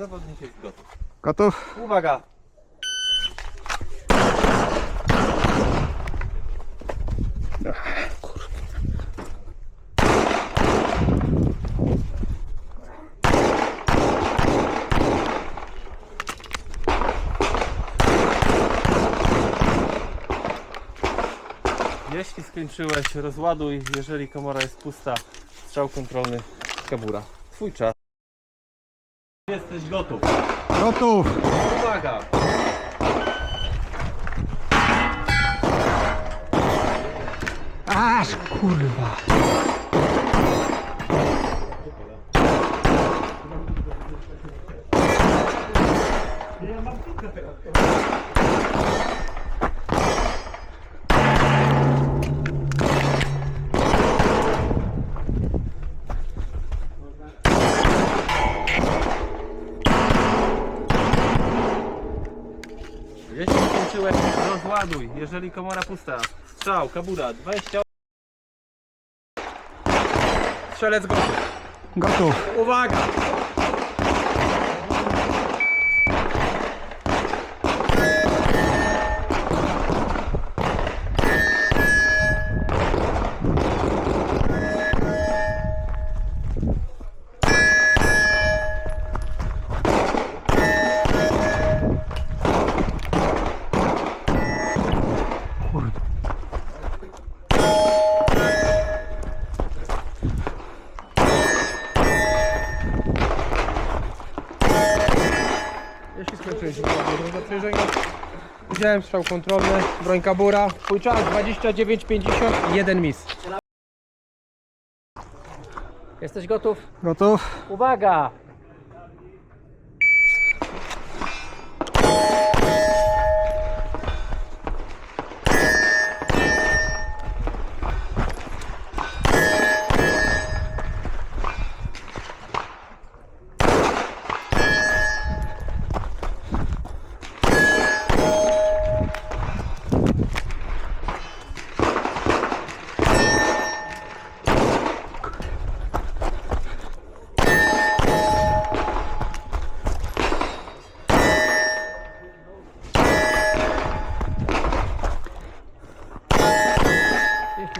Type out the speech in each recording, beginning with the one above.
Zawodnik jest gotów. Gotów? Uwaga! Jeśli skończyłeś, rozładuj. Jeżeli komora jest pusta, strzał kontrolny kabura. Twój czas. Jesteś gotów. Gotów! Uwaga! Aż kurwa! Rozładuj. Jeżeli komora pusta, strzał, kabura, 20. Strzelec gotów. Gotów! Uwaga! Jeśli rozładuj do przejrzenia. Widziałem strzał kontrolny, broń kabura. Twój czas 29,50, jeden mis. Jesteś gotów? Gotów? Uwaga!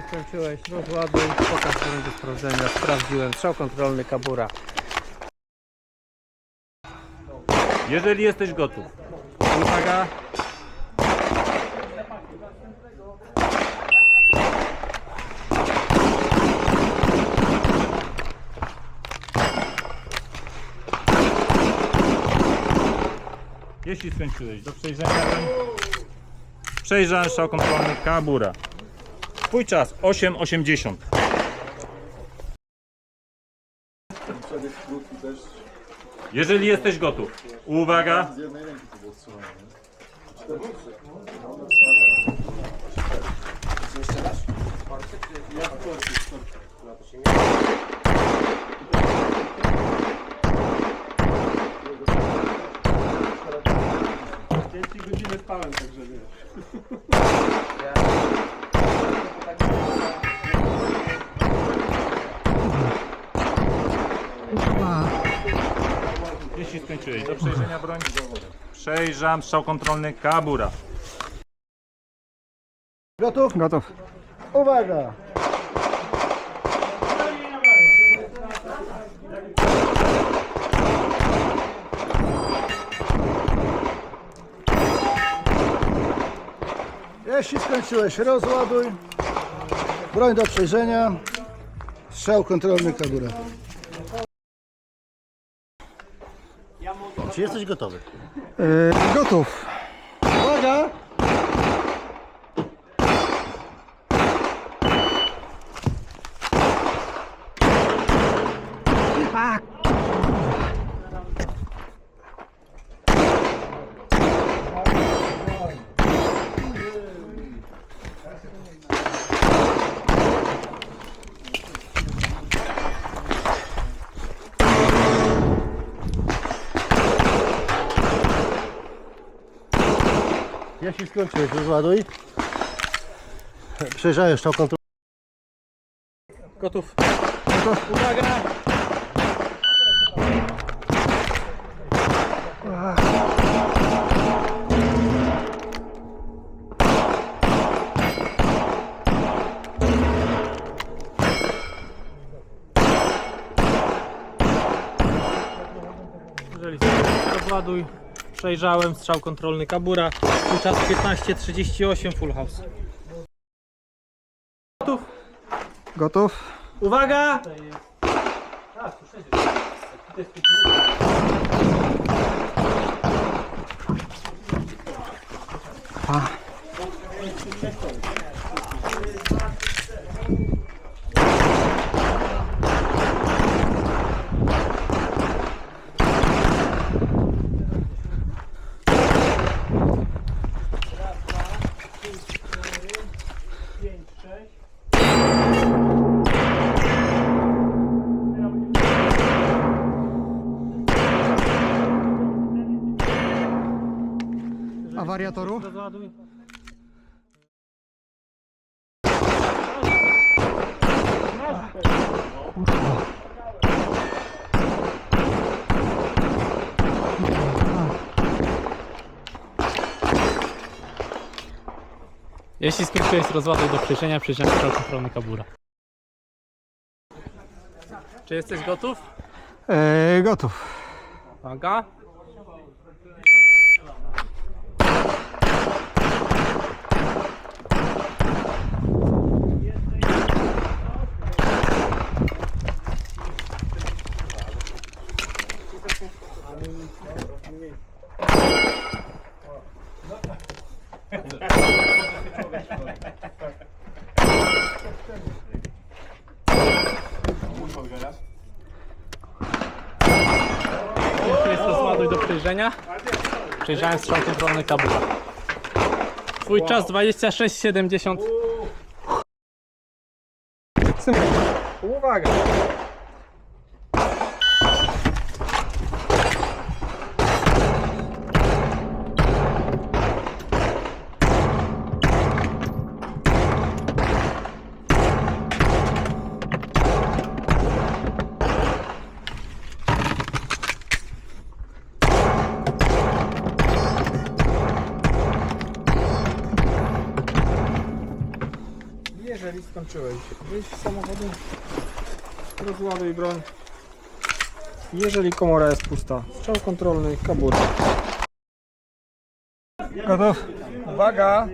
Skończyłeś, rozładuj, pokaż do sprawdzenia. Sprawdziłem, strzał kontrolny kabura. Jeżeli jesteś gotów. Uwaga! Jeśli skończyłeś, do przejrzenia. Przejrzałem strzał kontrolny Kabura. Twój czas 8,80. Jeżeli jesteś gotów. Uwaga. Ja ci. 40 skończyłeś. Do przejrzenia broń. Przejrzam strzał kontrolny Kabura. Gotów? Gotów. Uwaga! Jeśli skończyłeś, rozładuj. Broń do przejrzenia. Strzał kontrolny kabura. Czy jesteś gotowy? Yy, gotów! Uwaga! Jeśli skończyłeś, rozładuj. Przejrzałem strzał kontrolny. Gotów. gotów! Uwaga! Jeżeli rozładuj, przejrzałem, strzał kontrolny kabura, czas 15.38 full house. Gotów? Gotów. Uwaga! Awaria toru. Rozładuj. Jeśli skończyłeś rozładuj do przejrzenia, przejrzenia strzał kontrolny kabura. Czy jesteś gotów? E, gotów. Uwaga. Jeśli jest przejrzenia, przejrzałem strzał kontrolny kabura. Twój czas 26,70. Uwaga. Jeżeli skończyłeś, wyjdź z samochodu, rozładuj broń. Jeżeli komora jest pusta, strzał kontrolny, kabura. Gotów. Uwaga!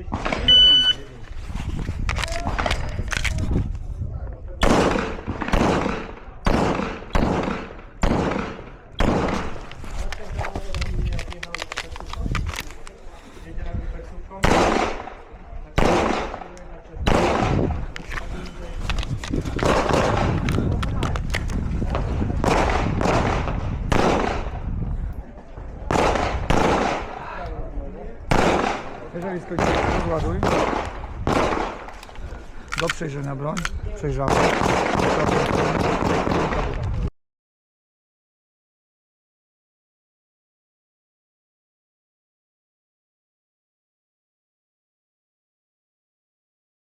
blisko się rozładuj. Doprzejrzę na broń, przejrzałem.